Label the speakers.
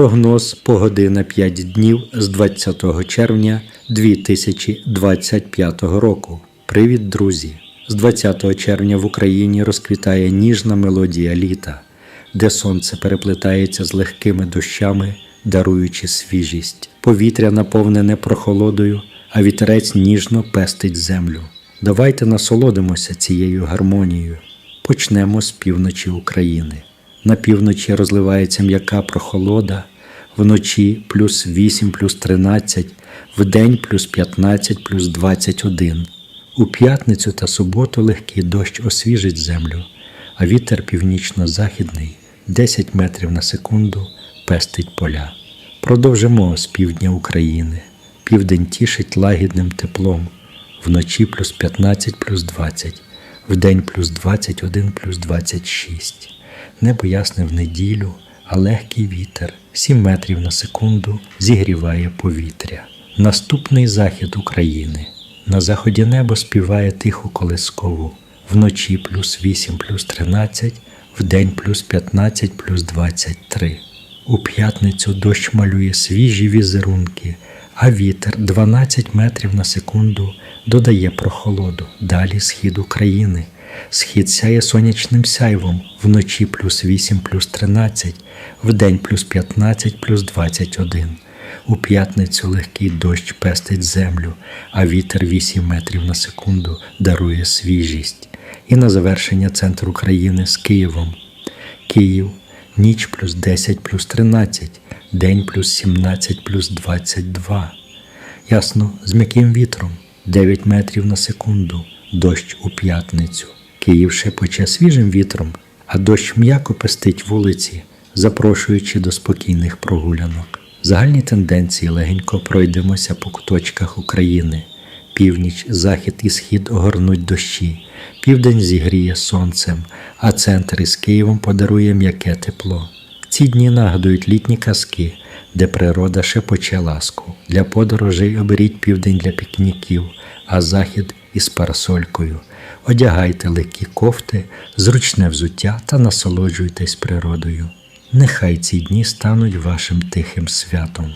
Speaker 1: Прогноз погоди на 5 днів з 20 червня 2025 року. Привіт, друзі! З 20 червня в Україні розквітає ніжна мелодія літа, де сонце переплетається з легкими дощами, даруючи свіжість. Повітря наповнене прохолодою, а вітерець ніжно пестить землю. Давайте насолодимося цією гармонією. Почнемо з півночі України. На півночі розливається м'яка прохолода, вночі плюс 8 плюс 13, вдень плюс 15 плюс 21. У п'ятницю та суботу легкий дощ освіжить землю, а вітер північно-західний 10 метрів на секунду пестить поля. Продовжимо з півдня України. Південь тішить лагідним теплом, вночі плюс 15 плюс 20, вдень плюс 21 плюс 26. Небо ясне в неділю, а легкий вітер 7 метрів на секунду зігріває повітря. Наступний захід України. На заході небо співає тиху колискову, вночі плюс 8 плюс 13, вдень плюс 15 плюс 23. У п'ятницю дощ малює свіжі візерунки, а вітер 12 метрів на секунду додає прохолоду. Далі схід України. Схід сяє сонячним сяйвом, вночі плюс 8 плюс 13, вдень плюс 15 плюс 21. У п'ятницю легкий дощ пестить землю, а вітер 8 метрів на секунду дарує свіжість. І на завершення центр України з Києвом. Київ ніч плюс 10 плюс 13, день плюс 17 плюс 22. Ясно, з м'яким вітром 9 метрів на секунду, дощ у п'ятницю. Київ шепоче свіжим вітром, а дощ м'яко пестить вулиці, запрошуючи до спокійних прогулянок. Загальні тенденції легенько пройдемося по куточках України. Північ, захід і схід огорнуть дощі, південь зігріє сонцем, а центр із Києвом подарує м'яке тепло. Ці дні нагадують літні казки, де природа шепоче ласку. Для подорожей оберіть південь для пікніків, а захід із парасолькою. Одягайте легкі кофти, зручне взуття та насолоджуйтесь природою. Нехай ці дні стануть вашим тихим святом.